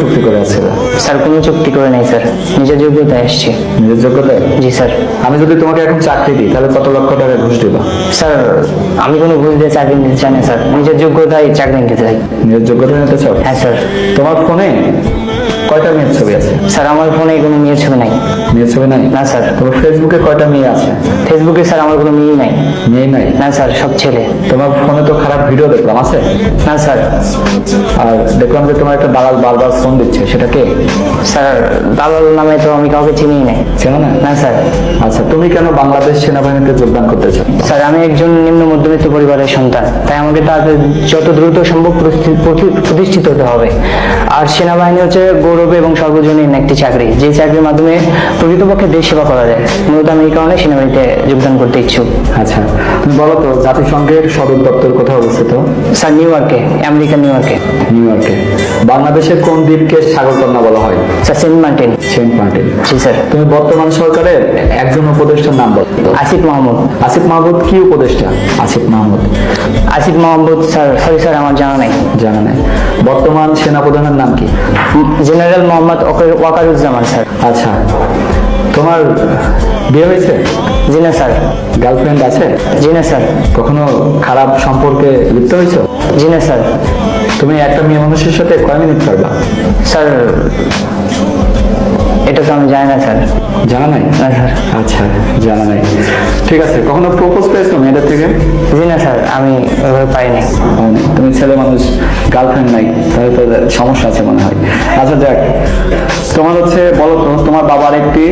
চুক্তি করে আছে। স্যার কোনো চুক্তি করে নাই স্যার। নিজের যোগ্যতায় আসছি নিজের যোগ্যতায়? জি স্যার। আমি যদি তোমাকে এখন চাকরি দিই তাহলে কত লক্ষ টাকা ঘুষ দেবা? স্যার আমি কোনো ঘুষ দিয়ে চাকরি নিতে চাই না স্যার। নিজের যোগ্যতায় চাকরি নিতে চাই। নিজের যোগ্যতা নিতে চাও? হ্যাঁ স্যার। তোমার ফোনে কয়টা মেয়ের ছবি আছে? স্যার আমার ফোনে কোনো মেয়ের ছবি নাই। মেয়ের ছবি নাই? না স্যার। তোমার ফেসবুকে কয়টা মেয়ে আছে? ফেসবুকে স্যার আমার কোনো মেয়ে নাই। মেয়ে নাই? না স্যার সব ছেলে। তোমার ফোনে তো খারাপ ভিডিও দেখলাম আছে? না স্যার। আর দেখলাম যে তোমার একটা দালাল বারবার ফোন দিচ্ছে সেটা কে? স্যার দালাল নামে তো আমি কাউকে চিনিই নাই। চেনো না? না স্যার। আচ্ছা তুমি কেন বাংলাদেশ সেনাবাহিনীতে যোগদান করতে চাও স্যার আমি একজন নিম্ন মধ্যবিত্ত পরিবারের সন্তান তাই আমাকে তাদের যত দ্রুত সম্ভব প্রতি- প্রতি- প্রতিষ্ঠিত হতে হবে। আর সেনাবাহিনী হচ্ছে গৌরব এবং সর্বজনীন একটি চাকরি যে চাকরির মাধ্যমে প্রকৃতপক্ষে দেশ সেবা করা যায়। মূলত আমি এই কারণে সেনাবাহিনীতে যোগদান করতে ইচ্ছুক। আচ্ছা তুমি বলো তো জাতিসংঘের সদর দপ্তর কোথায় অবস্থিত? স্যার নিউ ইয়র্কে আমেরিকা নিউ ইয়র্কে। নিউ ইয়র্কে। বাংলাদেশের কোন দ্বীপকে সাগরকন্যা বলা হয়? Sir Saint Martin. Saint Martin. জি স্যার। তুমি বর্তমান সরকারের একজন উপদেষ্টার নাম বলো। আসিফ মাহমুদ। আসিফ মাহমুদ কি উপদেষ্টা? Asif Mahmud. Asif Mahmud sir sorry sir আমার জানা নাই। জানা নাই। বর্তমান সেনাপ্রধানের নাম কি? General Mohammad okay- Wakaruzzaman sir. আচ্ছা তোমার বিয়ে হয়েছে? জি না স্যার। গার্লফ্রেন্ড আছে? জি না স্যার। কখনো খারাপ সম্পর্কে লিপ্ত হয়েছো? জি না স্যার। তুমি একটা মেয়ে মানুষের সাথে কয় মিনিট পারবা স্যার জানা নাই? আচ্ছা জানা নাই। ঠিক আছে কখনো প্রপোজ পেয়েছ মেয়েদের থেকে? জি না স্যার আমি ওইভাবে পাইনি। তুমি ছেলে মানুষ গার্লফ্রেন্ড নাই তাহলে তো সমস্যা আছে মনে হয়। আচ্ছা যাক। তোমার হচ্ছে বলো তো তোমার বাবার একটি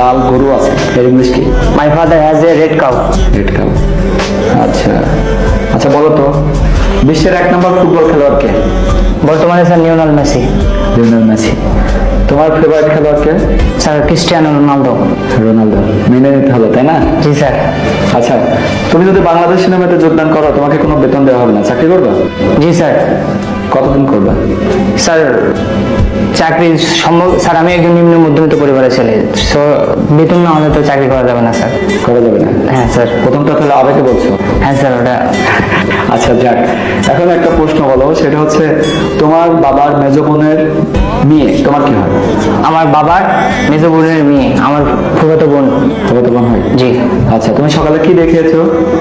লাল গরু আছে এর ইংলিশ কি? My father has a red cow red cup আচ্ছা। আচ্ছা বলো তো বিশ্বের এক নম্বর ফুটবল খেলোয়াড় কে? বর্তমানে sir Lionel Messi. Lionel Messi. তোমার ফেভারিট খেলোয়াড় কে? Sir Cristiano Ronaldo. রোনালদো। মেনে নিতে হবে তাই না? জি স্যার। আচ্ছা তুমি যদি বাংলাদেশ সিনেমাতে যোগদান করো তোমাকে কোনো বেতন দেওয়া হবে না। চাকরি করবে? জি স্যার। কতদিন করবে? স্যার চাকরি সম্ভব স্যার আমি একজন নিম্ন মধ্যবিত্ত পরিবারের ছেলে সো বেতন না হলে তো চাকরি করা যাবে না স্যার। করা যাবে না? হ্যাঁ স্যার। প্রথমটা তাহলে আবেগে বলছো? হ্যাঁ স্যার ওটা আচ্ছা যাক। এখন একটা প্রশ্ন বলো সেটা হচ্ছে তোমার বাবার মেজ বোনের মেয়ে তোমার কি হয়? আমার বাবার মেজো বোনের মেয়ে আমার ফুফাতো বোন। তবে তোমার হয়? জি। আচ্ছা তুমি সকালে কি দেখেছ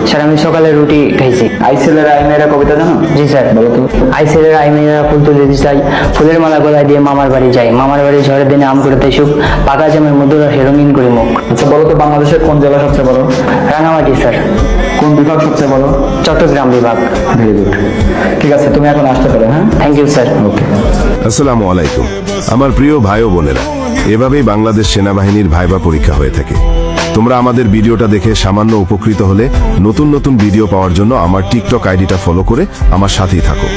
স্যার আমি সকালে রুটি খাইছি। আইসেলের আই মেয়েরা কবিতা জানো? জি স্যার। বলো তো। আইসেলের আই মেয়েরা ফুল তুলে দিতে চাই। ফুলের মালা গলায় দিয়ে মামার বাড়ি যাই। মামার বাড়ি ঝড়ের দিনে আম করতে সুখ পাকা জামের মধুর রঙিন করি মুখ আচ্ছা বলো তো বাংলাদেশের কোন জেলা সবচেয়ে বড়? রাঙামাটি স্যার। কোন বিভাগ সবচেয়ে বড়? চট্টগ্রাম বিভাগ। ভেরি গুড ঠিক আছে তুমি এখন আসতে পারো হ্যাঁ? থ্যাংক ইউ স্যার ওকে আসসালামু আলাইকুম। আমার প্রিয় ভাই ও বোনেরা এভাবেই বাংলাদেশ সেনাবাহিনীর ভাইবা পরীক্ষা হয়ে থাকে। তোমরা আমাদের ভিডিওটা দেখে সামান্য উপকৃত হলে নতুন নতুন ভিডিও পাওয়ার জন্য আমার টিকটক আইডিটা ফলো করে আমার সাথেই থাকো।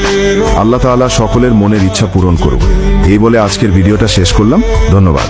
আল্লাহ তাআলা সকলের মনের ইচ্ছা পূরণ করুক। এই বলে আজকের ভিডিওটা শেষ করলাম। ধন্যবাদ।